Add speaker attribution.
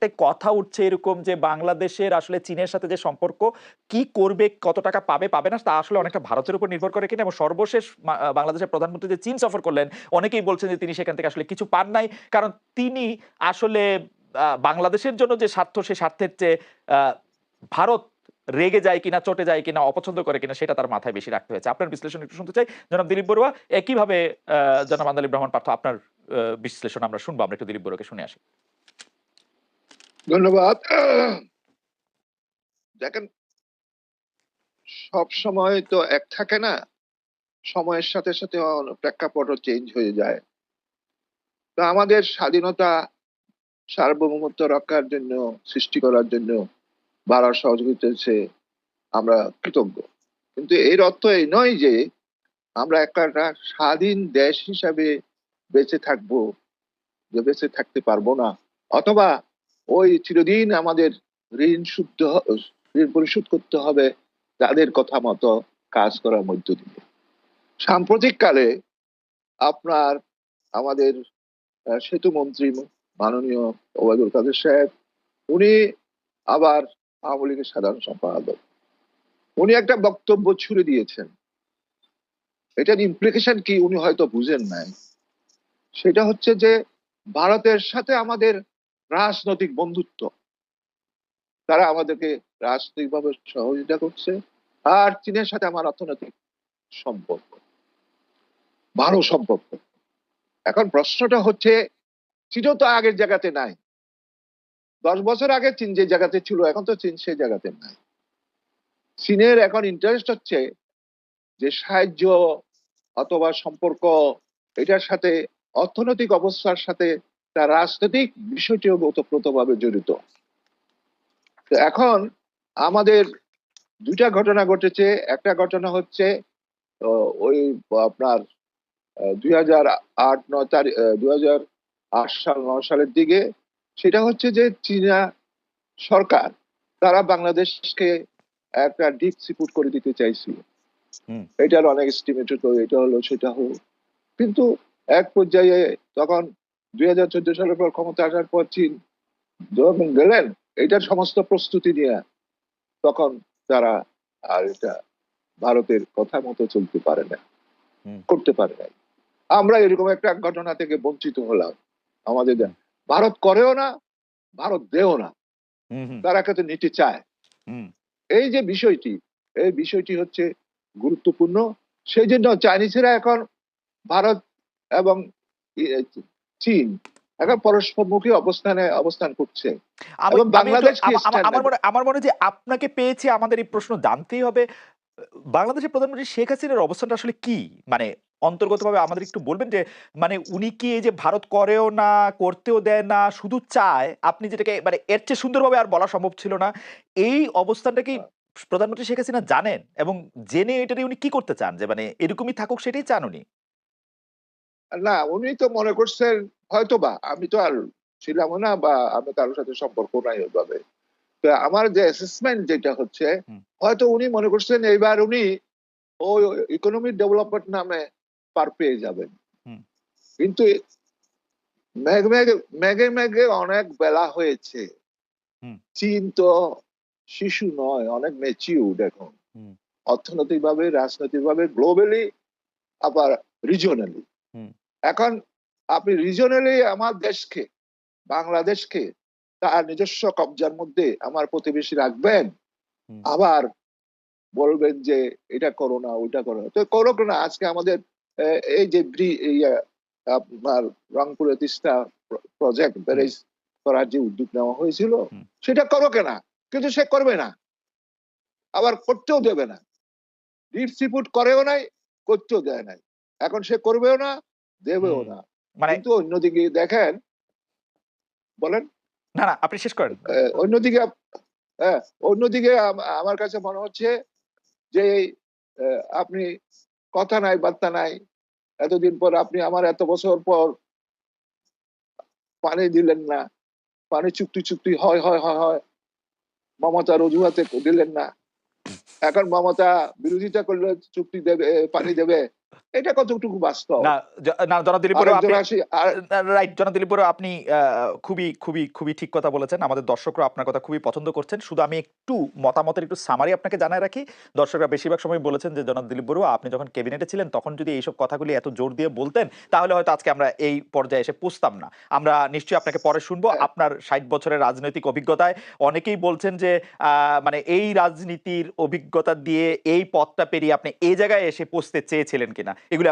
Speaker 1: একটা কথা উঠছে এরকম যে বাংলাদেশের আসলে চীনের সাথে যে সম্পর্ক, কি করবে, কত টাকা পাবে পাবে না, তা আসলে অনেকটা ভারতের উপর নির্ভর করে কিনা। এবং সর্বশেষ বাংলাদেশের প্রধানমন্ত্রী যে চীন সফর করলেন, অনেকেই বলছেন যে তিনি সেখান থেকে আসলে কিছু পান নাই। কারণ তিনি আসলে বাংলাদেশের জন্য যে স্বার্থ, সে স্বার্থের চেয়ে ভারত রেগে যায় কিনা, চটে যায় কিনা, অপছন্দ করে কিনা, সেটা তার মাথায় বেশি রাখতে হয়েছে। আপনার বিশ্লেষণ একটু শুনতে চাই। জনাব দিলীপ বড়ুয়া, একইভাবে জনাব আন্দালি ব্রাহ্মণ পার্থ, আপনার বিশ্লেষণ আমরা শুনব, আমরা একটু দিলীপ বড়ুয়াকে শুনে আসি।
Speaker 2: ধন্যবাদ। দেখেন, সব সময় তো এক থাকে না, সময়ের সাথে সাথে প্রেক্ষাপটও চেঞ্জ হয়ে যায়। তো আমাদের স্বাধীনতা সার্বভৌমত্ব রক্ষার জন্য, সৃষ্টি করার জন্য বাড়ার সহযোগিতা হচ্ছে আমরা কৃতজ্ঞ। কিন্তু এর অর্থ এই নয় যে আমরা একটা স্বাধীন দেশ হিসাবে বেঁচে থাকব, যে বেঁচে থাকতে পারব না, অথবা ওই চিরদিন আমাদের ঋণ শুদ্ধ ঋণ পরিশোধ করতে হবে তাদের কথা মতো কাজ করার মধ্য দিয়ে। সাম্প্রতিক কালে আপনার আমাদের সেতু মন্ত্রী মাননীয় ওবায়দুল কাদের সাহেব, উনি আবার আওয়ামী লীগের সাধারণ সম্পাদক। উনি একটা বক্তব্য ছুড়ে দিয়েছেন। এটার ইমপ্লিকেশন কি উনি হয়তো বুঝেন নাই। সেটা হচ্ছে যে ভারতের সাথে আমাদের রাজনৈতিক বন্ধুত্ব। তারা আমাদেরকে রাজনৈতিকভাবে সহযোগিতা করছে আর চীনের সাথে আমার অর্থনৈতিক সম্পর্ক, ভালো সম্পর্ক। এখন প্রশ্নটা হচ্ছে চীনও তো আগের জায়গাতে নাই। দশ বছর আগে চীন যে জায়গাতে ছিল, এখন তো চীন সেই জায়গাতে নাই। চীনের এখন ইন্টারেস্ট হচ্ছে যে সাহায্য অথবা সম্পর্ক, এটার সাথে অর্থনৈতিক অবস্থার সাথে তার রাজনৈতিক বিষয়টিও ওতপ্রোতভাবে জড়িত। তো এখন আমাদের দুইটা ঘটনা ঘটেছে। একটা ঘটনা হচ্ছে ওই আপনার দুই হাজার আট নয় তারিখ দুই হাজার আট সাল নয় সালের দিকে। সেটা হচ্ছে যে চীনা সরকার তারা বাংলাদেশকে একটা ডিপ সিপুট করে দিতে চাইছিল। এটার অনেক এস্টিমেট হতো এটা হলো সেটা হলো কিন্তু এক পর্যায়ে তখন দুই হাজার চোদ্দ সালের পর ক্ষমতা আসার পর চীন যখন গেলেন এটার সমস্ত প্রস্তুতি নিয়ে তখন তারা আর এটা ভারতের কথা মতো চলতে পারে না করতে পারে না আমরা এরকম একটা ঘটনা থেকে বঞ্চিত হলাম। আমাদের ভারত করেও না ভারত দেও না। তারা কিন্তু নিতে চায়।
Speaker 1: হুম।
Speaker 2: এই যে বিষয়টি এই বিষয়টি হচ্ছে গুরুত্বপূর্ণ। সেই জন্য চাইনিজেরা এখন ভারত এবং চীন এখন পরস্পরমুখী অবস্থানে অবস্থান করছে।
Speaker 1: আমার মনে যে আপনাকে পেয়েছে আমাদের এই প্রশ্ন জানতেই হবে। বাংলাদেশের প্রধানমন্ত্রী শেখ হাসিনার অবস্থানটা আসলে কি? মানে অন্তর্গতভাবে আমাদের একটু বলবেন যে মানে উনি কি এই যে ভারত করেও না করতেও দেয় না শুধু চায়? আপনি যেটাকে মানে এর চেয়ে সুন্দরভাবে আর বলা সম্ভব ছিল না। এই অবস্থানটা কি প্রধানমন্ত্রী শেখ হাসিনা জানেন? এবং জেনে এটা দিয়ে উনি কি করতে চান? যে মানে এরকমই থাকুক সেটাই চান উনি?
Speaker 2: না উনি তো মনে করছেন হয়তো বা আমি তো আর ছিলাম না বা আমি কারোর সাথে সম্পর্ক নাই ওইভাবে। তো আমার যে অ্যাসেসমেন্ট যেটা হচ্ছে হয়তো উনি মনে করছেন এইবার উনি ওই ইকোনমিক ডেভেলপমেন্ট নামে পার পেয়ে যাবেন। কিন্তু মেঘ মেঘে মেঘে মেঘে অনেক বেলা হয়েছে। চীন তো শিশু নয় অনেক মেচিউড এখন। অর্থনৈতিকভাবে রাজনৈতিকভাবে গ্লোবালি আবার রিজনালি
Speaker 1: হুম।
Speaker 2: এখন আপনি রিজনালি আমার দেশকে বাংলাদেশকে তার নিজস্ব কবজার মধ্যে আমার প্রতিবেশী রাখবেন আবার বলবেন যে এটা করো না ওইটা করো তো করো না আজকে আমাদের এই যে আপনার রংপুরে তিস্তা প্রজেক্ট ব্যারেজ করার যে উদ্যোগ নেওয়া হয়েছিল সেটা করো কেনা কিন্তু সে করবে না। আবার করতেও দেবে না। ডিসিপুট করেও নাই করতেও দেয় নাই। এখন সে করবেও না দেবেও না।
Speaker 1: মানে
Speaker 2: কিন্তু অন্যদিকে দেখেন বলেন।
Speaker 1: না না আপনি শেষ করেন।
Speaker 2: অন্যদিকে হ্যাঁ, অন্যদিকে আমার কাছে মনে হচ্ছে যে আপনি কথা নাই বার্তা নাই এতদিন পর আপনি আমার এত বছর পর পানি দিলেন না পানি চুক্তি চুক্তি হয় হয় হয় হয় মমতার অজুহাতে দিলেন না। এখন মমতা বিরোধিতা করলে চুক্তি দেবে পানি দেবে এটা কতটুকু বাস্তব?
Speaker 1: না না রাইট আপনি খুবই খুবই খুবই ঠিক কথা বলেছেন। আমাদের দর্শকরা আপনার কথা খুবই পছন্দ করছেন। শুধু আমি একটু মতামতের একটু সামারি আপনাকে জানায় রাখি। দর্শকরা বেশিরভাগ সময় বলেছেন যে জনাব দিলীপ বড়ুয়া আপনি যখন ক্যাবিনেটে ছিলেন তখন যদি এইসব কথাগুলি এত জোর দিয়ে বলতেন তাহলে হয়তো আজকে আমরা এই পর্যায়ে এসে পুষতাম না। আমরা নিশ্চয়ই আপনাকে পরে শুনব।
Speaker 2: হ্যাঁ।
Speaker 1: আপনার ষাট বছরের রাজনৈতিক অভিজ্ঞতায় অনেকেই বলছেন যে আহ, মানে এই রাজনীতির অভিজ্ঞতা দিয়ে এই পথটা পেরিয়ে আপনি এই জায়গায় এসে পৌঁছতে চেয়েছিলেন কিনা। এগুলি